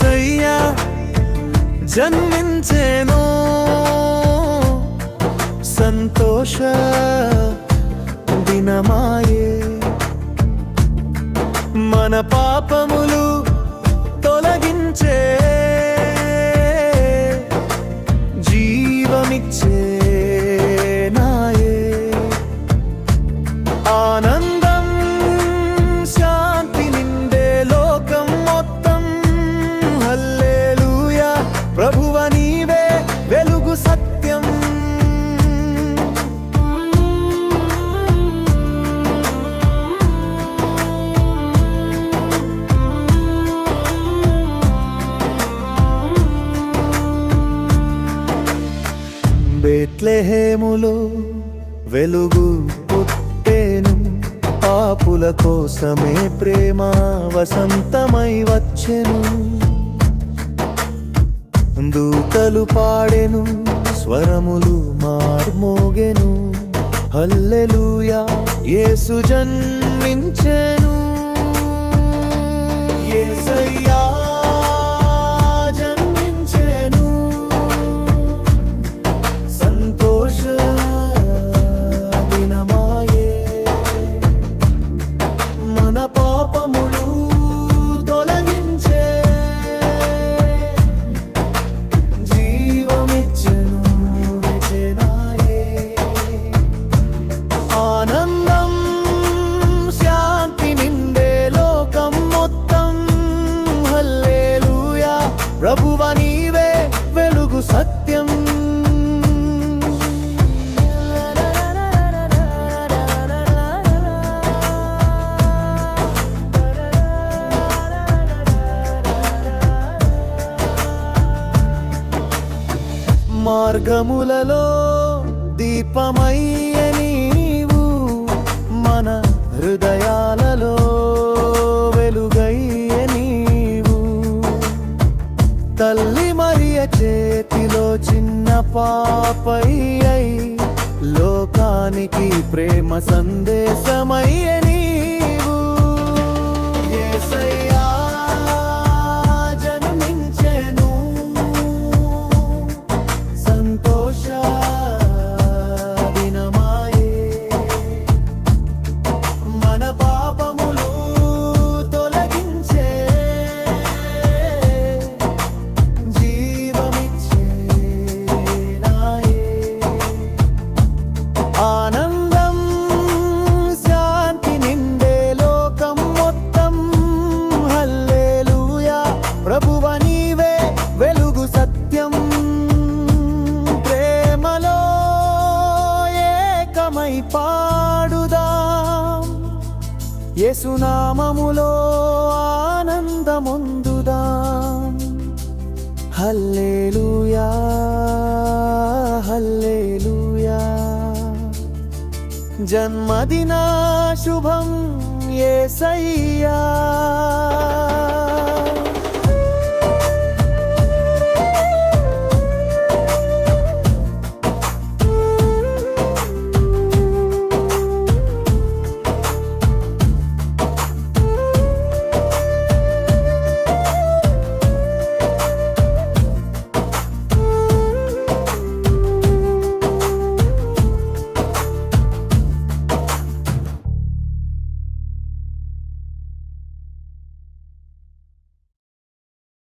సయ్యా జన్మించేను. సంతోష దినమాయే. మన పాపం బెత్లెహేములో వెలుగు పుట్టేను. పాపుల కోసమే ప్రేమ వసంతమై వచ్చెను. దూతలు పాడెను స్వరములు మార్మోగెను. హల్లెలూయా యేసు జన్మించెను. యేసయ్యా. సత్యం. మార్గములలో దీపమయ్య నీవు మన హృదయాలలో వెలుగయ్య నీవు. తల్లి చేతిలో చిన్న పాపయ్యై లోకానికి ప్రేమ సందేశమయ్యని యేసునామములో ఆనందముందుదా? Hallelujah hallelujah. జన్మదినా శుభం ఏసయ్యా